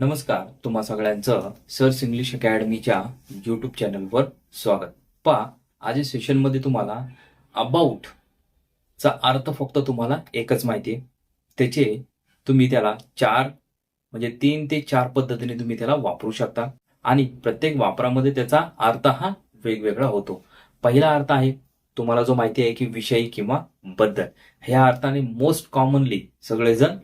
नमस्कार तुम्हा सगळ्यांचं सर्स इंग्लिश अकॅडमीच्या युट्यूब चॅनलवर स्वागत. पहा आज सेशनमध्ये तुम्हाला अबाउट चा अर्थ फक्त तुम्हाला एकच माहिती आहे. त्याचे तुम्ही त्याला चार म्हणजे तीन ते चार पद्धतीने तुम्ही त्याला वापरू शकता. आणि प्रत्येक वापरामध्ये त्याचा अर्थ हा वेगवेगळा होतो. पहिला अर्थ आहे तुम्हाला जो माहिती आहे की विषयी किंवा बद्दल. ह्या अर्थाने मोस्ट कॉमनली सगळेजण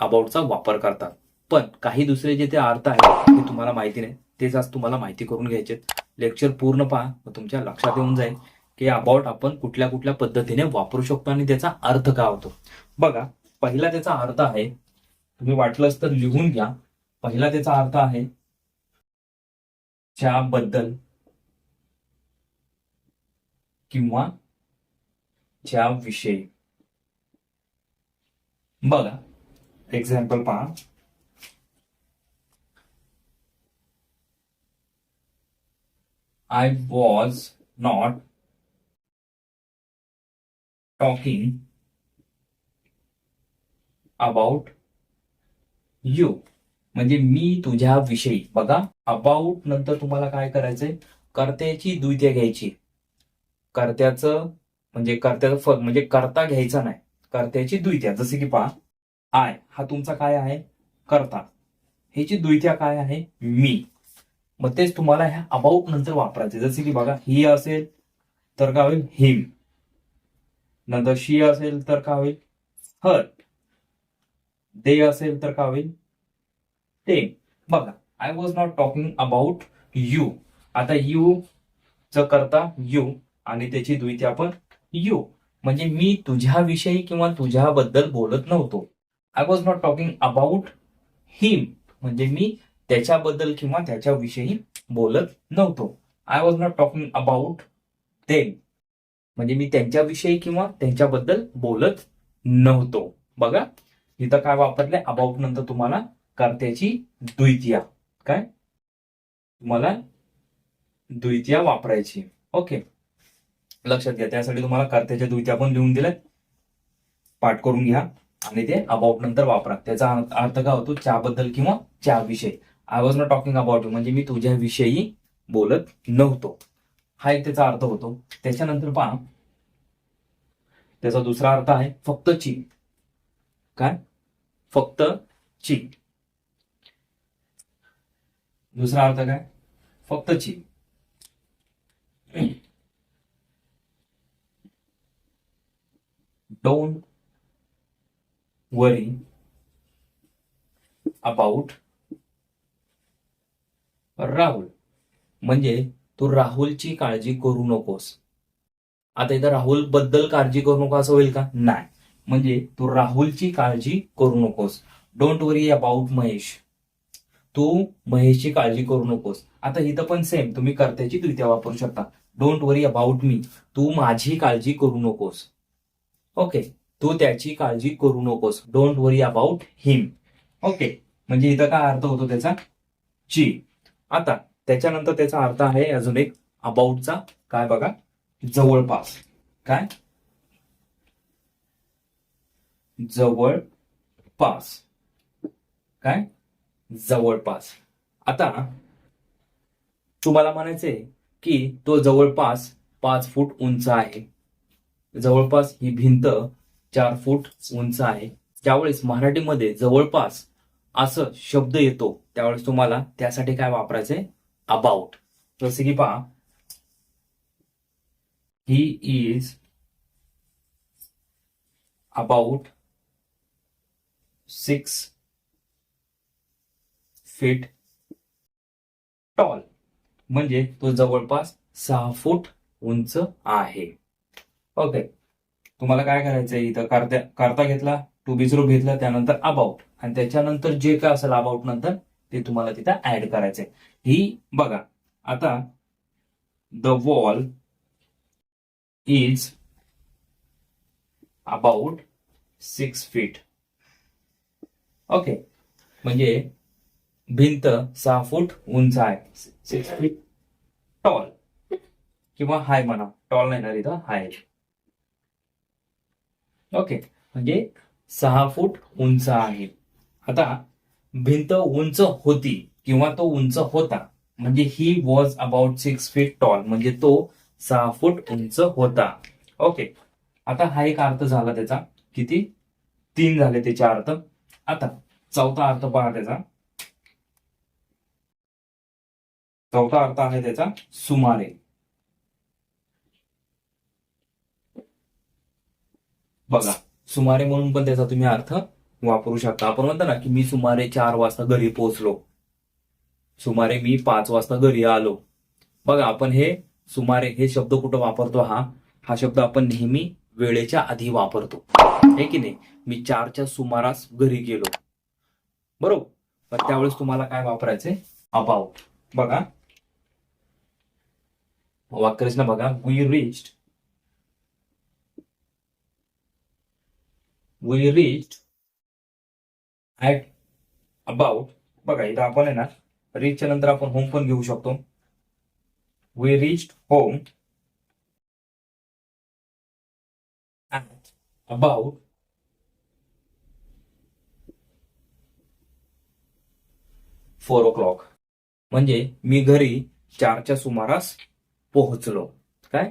अबाउटचा वापर करतात. पण काही दुसरे जे ते अर्थ आहेत ते तुम्हाला माहिती नाही. तेच आज तुम्हाला माहिती करून घ्यायचे लेक्चर पूर्ण पहा मग तुमच्या लक्षात येऊन जाईल की अबाउट आपण कुठल्या कुठल्या पद्धतीने वापरू शकतो आणि त्याचा अर्थ काय होतो. बघा पहिला त्याचा अर्थ आहे तुम्ही वाटलंच तर लिहून घ्या. पहिला त्याचा अर्थ आहे ज्याबद्दल किंवा ज्या विषयी बघा एक्झाम्पल पहा. I was not talking about you. म्हणजे मी तुझ्या विषयी. बघा अबाउट नंतर तुम्हाला काय करायचंय? कर्त्याची द्वितीय घ्यायची. कर्त्याचं म्हणजे कर्त्याचं फल म्हणजे कर्ता घ्यायचा नाही. कर्त्याची द्वितीया. जसे की पहा आय हा तुमचा काय आहे? कर्ता. ह्याची द्वितीया काय आहे? मी. मग तेच तुम्हाला ह्या अबाउट नंतर वापरायचे. जसे की बघा ही असेल तर काय होईल? हिम. नंतर शी असेल तर काय होईल? हर. दे असेल तर काय होईल? ते. बघा I was not talking about you आता यू च करता यू आणि त्याची द्विती आपण यू म्हणजे मी तुझ्याविषयी किंवा तुझ्याबद्दल बोलत नव्हतो. I was not talking about him म्हणजे मी त्याच्याबद्दल किंवा त्याच्याविषयी बोलत नव्हतो. I was not talking about them म्हणजे मी त्यांच्याविषयी किंवा त्यांच्याबद्दल बोलत नव्हतो. बघा इथं काय वापरले अबाउट नंतर तुम्हाला कर्त्याची द्वितीया. काय? तुम्हाला द्वितीया वापरायची. ओके लक्षात घ्या त्यासाठी तुम्हाला कर्त्याच्या द्वितीया पण लिहून दिल्यात. पाठ करून घ्या आणि ते अबाउट नंतर वापरा. त्याचा अर्थ काय होतो? चहाबद्दल किंवा चहाविषयी I was not talking about you म्हणजे मी तुझ्याविषयी बोलत नव्हतो. हा एक त्याचा अर्थ होतो. त्याच्यानंतर पहा. त्याचा दुसरा अर्थ आहे फक्त ची. काय? फक्त ची. दुसरा अर्थ काय? फक्त ची. Don't worry about Rahul. म्हणजे तू राहुलची काळजी करू नकोस. आता इथं राहुलबद्दल काळजी करू नको असं होईल का? नाही. म्हणजे तू राहुलची काळजी करू नकोस. Don't worry about Mahesh. तू महेशची काळजी करू नकोस. आता इथं पण सेम तुम्ही कर्त्याची द्वितीय वापरू शकता. डोंट वरी अबाउट मी तू माझी काळजी करू नकोस. ओके तू त्याची काळजी करू नकोस. Don't worry about him okay म्हणजे इथं काय अर्थ होतो त्याचा? ची. आता त्याच्यानंतर त्याचा अर्थ आहे अजून एक अबाउटचा. काय बघा? जवळपास. काय? जवळपास. काय? जवळपास. आता तुम्हाला म्हणायचंय की तो जवळपास पाच फूट उंच आहे. जवळपास ही भिंत चार फूट उंच आहे. त्यावेळेस मराठीमध्ये जवळपास असं शब्द येतो त्यावेळेस तुम्हाला त्यासाठी काय वापरायचंय? अबाउट जसे की पहा he is about six feet tall म्हणजे तो जवळपास सहा फूट उंच आहे. ओके तुम्हाला काय करायचंय इथं? करता करता घेतला. टू बी झिरो घेतला त्यानंतर अबाउट आणि त्याच्यानंतर जे काय असेल अबाउट नंतर ते तुम्हाला तिथं ऍड करायचंय. ही बघा आता the wall is about six feet okay म्हणजे भिंत सहा फूट उंच आहे. सिक्स फीट टॉल किंवा हाय म्हणा. टॉल नाही ना इथं हाय ओके म्हणजे सहा फूट उंच आहे. आता भिंत उंच होती किंवा तो उंच होता म्हणजे he was about six feet tall म्हणजे तो सहा फूट उंच होता. ओके आता हा एक अर्थ झाला त्याचा. किती? तीन झाले त्याचे अर्थ. आता चौथा अर्थ पहा त्याचा. चौथा अर्थ आहे त्याचा सुमारे. बघा. सुमारे म्हणून पण त्याचा तुम्ही अर्थ वापरू शकता. आपण म्हणतो ना की मी सुमारे चार वाजता घरी पोहोचलो. सुमारे मी पाच वाजता घरी आलो. बघा आपण हे सुमारे हे शब्द कुठं वापरतो हा? हा शब्द आपण नेहमी वेळेच्या आधी वापरतो. हे की नाही? मी चारच्या सुमारास घरी गेलो. बरोबर? पण त्यावेळेस तुम्हाला काय वापरायचंय? अबाउट. बघा. वाक्यरचना बघा. We reached we reached at about बघा इथं आपण आहे ना रीचच्या नंतर आपण होम पण घेऊ शकतो. We reached home at about four o'clock म्हणजे मी घरी चारच्या सुमारास पोहोचलो. काय?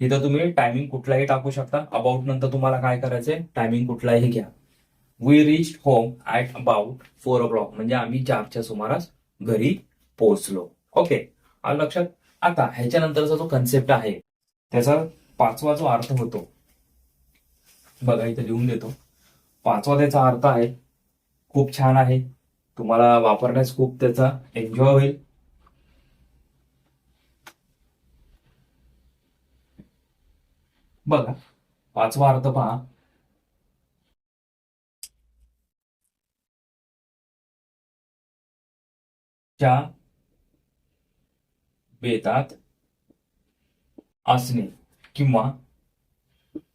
इथं तुम्ही टायमिंग कुठलाही टाकू शकता. अबाउट नंतर तुम्हाला काय करायचंय? टायमिंग कुठलाही घ्या. We reach home at about four o'clock म्हणजे आम्ही चारच्या सुमारास घरी पोहोचलो. ओके लक्षात. आता ह्याच्यानंतरचा जो कन्सेप्ट आहे त्याचा पाचवा जो अर्थ होतो बघा इथं लिहून देतो. पाचवा त्याचा अर्थ आहे खूप छान आहे. तुम्हाला वापरण्यास खूप त्याचा एन्जॉय होईल. बघा. पाचवा अर्थ पहा. च्या बेतात असणे किंवा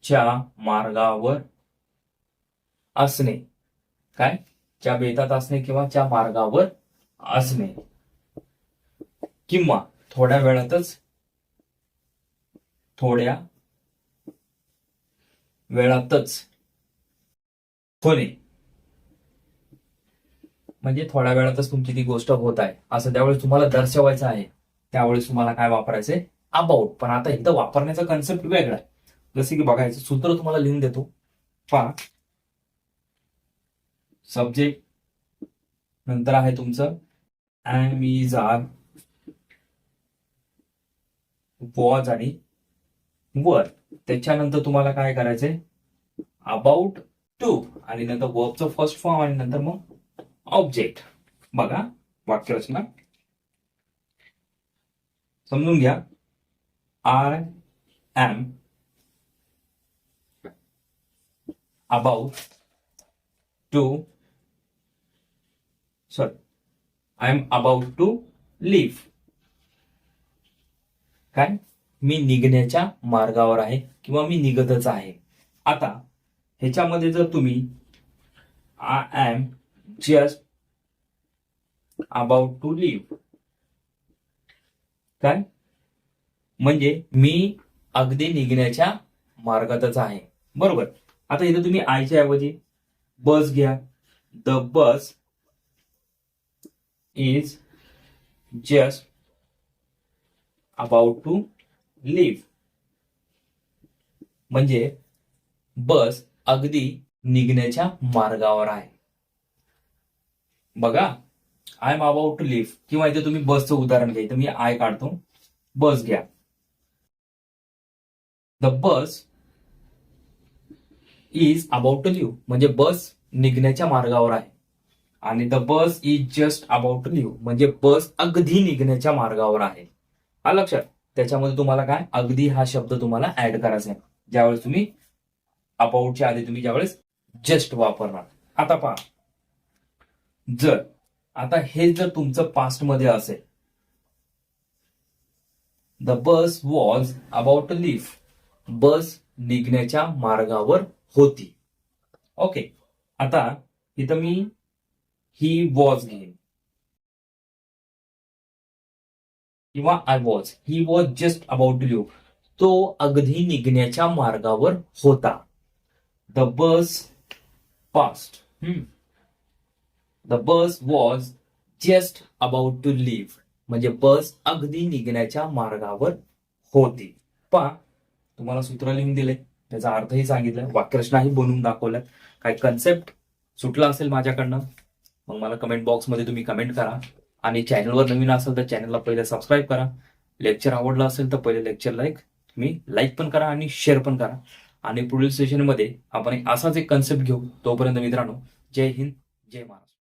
च्या मार्गावर असणे. काय? च्या बेतात असणे किंवा च्या मार्गावर असणे. किंवा थोड्या वेळातच थोड्या वेळातच. होणे म्हणजे थोड्या वेळातच तुमची ती गोष्ट होत आहे. असं त्यावेळेस तुम्हाला दर्शवायचं आहे त्यावेळेस तुम्हाला काय वापरायचंय? अबाउट पण आता इथं वापरण्याचा कन्सेप्ट वेगळा आहे. जसे की बघायचं सूत्र तुम्हाला लिहून देतो. पहा. सब्जेक्ट नंतर आहे तुमचं. एम इज आर वॉज आणि वर त्याच्यानंतर तुम्हाला काय करायचंय? अबाउट टू आणि नंतर वर्बचं फर्स्ट फॉर्म आणि नंतर मग ऑब्जेक्ट बघा वाक्यरचना. समजून घ्या. I am about to sorry I am about to leave काय? मी निघण्याच्या मार्गावर आहे किंवा मी निघतच आहे. आता ह्याच्यामध्ये जर तुम्ही I am just about to leave काय? म्हणजे मी अगदी निघण्याच्या मार्गातच आहे. बरोबर. आता इथं तुम्ही आयच्या ऐवजी बस घ्या. The bus is just about to leave म्हणजे बस अगदी निघण्याच्या मार्गावर आहे. बघा I am about to leave किंवा इथे तुम्ही बसचं उदाहरण घ्या. इथं मी आय काढतो. बस घ्या. The bus is about to leave म्हणजे बस निघण्याच्या मार्गावर आहे. आणि the bus is just about to leave म्हणजे बस अगदी निघण्याच्या मार्गावर आहे. हा लक्षात. त्याच्यामध्ये तुम्हाला काय? अगदी हा शब्द तुम्हाला ऍड करायचा आहे. ज्यावेळेस तुम्ही अबाउटच्या आधी तुम्ही ज्यावेळेस जस्ट वापरणार. आता पहा. जर आता हे जर तुमचं पास्टमध्ये असेल. The bus was about leave bus निघण्याच्या मार्गावर होती. ओके आता इथं मी ही वॉज घेईन. किंवा I was he was just about to leave तो अगदी निघण्याच्या मार्गावर होता. The bus past the bus was just about to leave म्हणजे बस अगदी निघण्याच्या मार्गावर होती. पा तुम्हाला सूत्र लिहून दिले त्याचा अर्थही सांगितलं. वाक्यरचनाही बनवून दाखवल्यात. काही कन्सेप्ट सुटला असेल माझ्याकडनं मग मला कमेंट बॉक्समध्ये तुम्ही कमेंट करा. आणि चॅनलवर नवीन असेल तर चॅनलला पहिले सबस्क्राईब करा. लेक्चर आवडलं असेल तर पहिले लेक्चरला एक तुम्ही लाईक पण करा आणि शेअर पण करा. आणि पुढील सेशनमध्ये आपण असाच एक कन्सेप्ट घेऊ. तोपर्यंत मित्रांनो जय हिंद जय महाराष्ट्र.